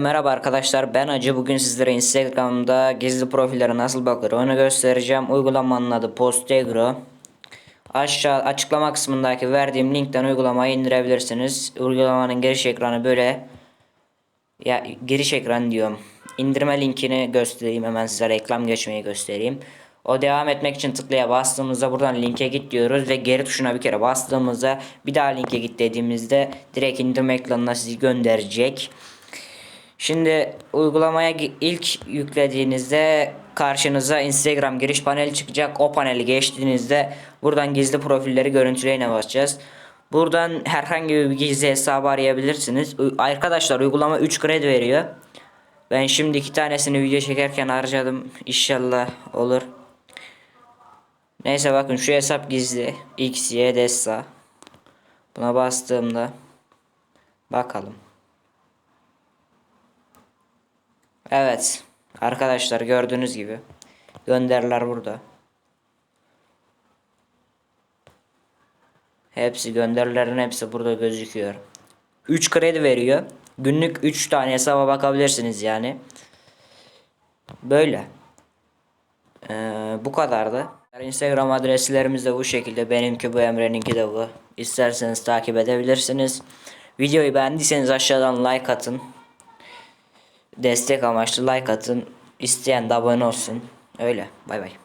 Merhaba arkadaşlar ben Acı bugün sizlere Instagram'da gizli profillere nasıl bakılır onu göstereceğim. Uygulamanın adı Postegro. Aşağı açıklama kısmındaki verdiğim linkten uygulamayı indirebilirsiniz. Uygulamanın giriş ekranı böyle. Ya giriş ekranı diyorum. İndirme linkini göstereyim hemen size reklam geçmeyi göstereyim. O devam etmek için tıklaya bastığımızda buradan linke git diyoruz ve geri tuşuna bir kere bastığımızda bir daha linke git dediğimizde direkt indirme ekranına sizi gönderecek. Şimdi uygulamaya ilk yüklediğinizde karşınıza Instagram giriş paneli çıkacak. O paneli geçtiğinizde buradan gizli profilleri görüntüleyine basacağız. Buradan herhangi bir gizli hesabı arayabilirsiniz. Arkadaşlar uygulama 3 kredi veriyor. Ben şimdi iki tanesini video çekerken harcadım. İnşallah olur. Neyse bakın şu hesap gizli. X, Y, Dessa. Buna bastığımda bakalım. Evet. Arkadaşlar gördüğünüz gibi gönderiler burada. Hepsi gönderilerin hepsi burada gözüküyor. 3 kredi veriyor. Günlük 3 tane hesaba bakabilirsiniz yani. Böyle. Ee, bu kadardı. Instagram adreslerimiz de bu şekilde. Benimki bu Emre'ninki de bu. İsterseniz takip edebilirsiniz. Videoyu beğendiyseniz aşağıdan like atın. Destek amaçlı like atın. İsteyen de abone olsun. Öyle. Bay bay.